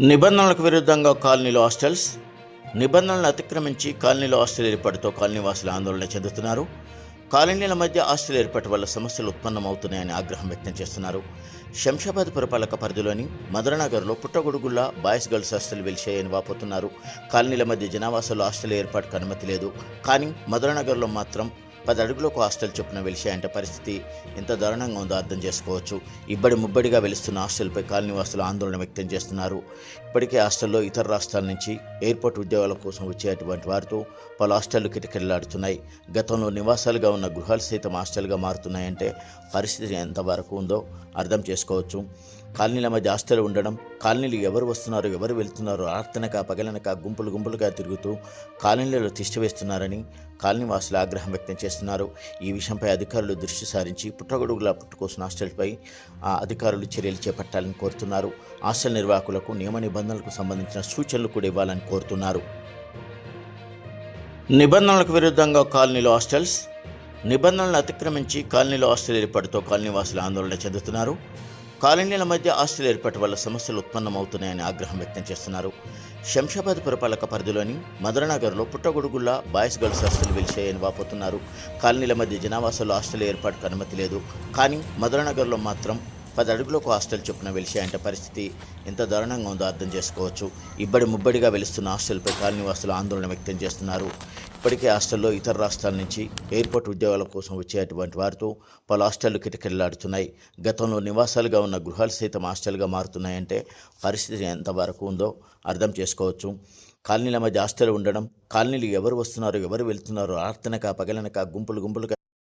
నిబంధనలకు విరుద్ధంగా కాలనీలో హాస్టల్స్ నిబంధనలను అతిక్రమించి కాలనీలో హాస్టల్ ఏర్పాటుతో కాలనీ వాసులు ఆందోళన చెందుతున్నారు. కాలనీల మధ్య హాస్టల్ ఏర్పాటు వల్ల సమస్యలు ఉత్పన్నమవుతున్నాయని ఆగ్రహం వ్యక్తం చేస్తున్నారు. శంషాబాద్ పురపాలక పరిధిలోని మధురనగర్లో పుట్టగొడుగుల్లా బాయ్స్ గర్ల్స్ హాస్టల్ వెలిసేయని వాపోతున్నారు. కాలనీల మధ్య జనావాసాలు హాస్టల్ ఏర్పాటుకు అనుమతి లేదు. కానీ మధురనగర్లో మాత్రం పది అడుగులకు హాస్టల్ చొప్పున వెలిశాయంటే పరిస్థితి ఎంత దారుణంగా ఉందో అర్థం చేసుకోవచ్చు. ఇబ్బడి ముబ్బడిగా వెలుస్తున్న హాస్టల్పై కాలనీ వాసులు ఆందోళన వ్యక్తం చేస్తున్నారు. ఇప్పటికే హాస్టల్లో ఇతర రాష్ట్రాల నుంచి ఎయిర్పోర్ట్ ఉద్యోగాల కోసం వచ్చేటువంటి వారితో పలు హాస్టళ్ళు కిటకిటలాడుతున్నాయి. గతంలో నివాసాలుగా ఉన్న గృహాలు సైతం హాస్టల్గా మారుతున్నాయంటే పరిస్థితి ఎంతవరకు ఉందో అర్థం చేసుకోవచ్చు. కాలనీల మధ్య హాస్టల్ ఉండడం కాలనీలు ఎవరు వస్తున్నారో ఎవరు వెళ్తున్నారో ఆర్తనక పగలనక గుంపులు గుంపులుగా తిరుగుతూ కాలనీలలో తిష్టవేస్తున్నారని కాలనీ వాసులు ఆగ్రహం వ్యక్తం చేస్తున్నారు. ఈ విషయంపై అధికారులు దృష్టి సారించి పుట్టగొడుగులా పుట్టుకోసిన హాస్టల్పై ఆ అధికారులు చర్యలు చేపట్టాలని కోరుతున్నారు. హాస్టల్ నిర్వాహకులకు నియమ నిబంధనలకు సంబంధించిన సూచనలు కూడా ఇవ్వాలని కోరుతున్నారు. నిబంధనలకు విరుద్ధంగా కాలనీలో హాస్టల్స్ నిబంధనలను అతిక్రమించి కాలనీలో హాస్టల్ ఏర్పాటుతో కాలనీ వాసులు ఆందోళన చెందుతున్నారు. కాలనీల మధ్య ఆస్తులు ఏర్పాటు వల్ల సమస్యలు ఉత్పన్నమవుతున్నాయని ఆగ్రహం వ్యక్తం చేస్తున్నారు. శంషాబాద్ పురపాలక పరిధిలోని మధురనగర్లో పుట్టగొడుగుల్లా బాయ్స్ గర్ల్స్ ఆస్తులు వెలిసాయని వాపోతున్నారు. కాలనీల మధ్య జనావాసాలు హాస్టల్ ఏర్పాటుకు అనుమతి లేదు. కానీ మధురనగర్లో మాత్రం పది అడుగులకు హాస్టల్ చొప్పున వెలిసాయంటే పరిస్థితి ఎంత దారుణంగా ఉందో అర్థం చేసుకోవచ్చు. ఇబ్బడి ముబ్బడిగా వెలుస్తున్న హాస్టల్పై కాలనీవాసులు ఆందోళన వ్యక్తం చేస్తున్నారు. ఇప్పటికే హాస్టల్లో ఇతర రాష్ట్రాల నుంచి ఎయిర్పోర్ట్ ఉద్యోగాల కోసం వచ్చేటువంటి వారితో పలు హాస్టళ్ళు కిటకిటలాడుతున్నాయి. గతంలో నివాసాలుగా ఉన్న గృహాలు సైతం హాస్టల్గా మారుతున్నాయంటే పరిస్థితి ఎంతవరకు ఉందో అర్థం చేసుకోవచ్చు. కాలనీల మధ్య హాస్టల్ ఉండడం కాలనీలు ఎవరు వస్తున్నారో ఎవరు వెళ్తున్నారో ఆర్తనక పగలనక గుంపులు గుంపులుగా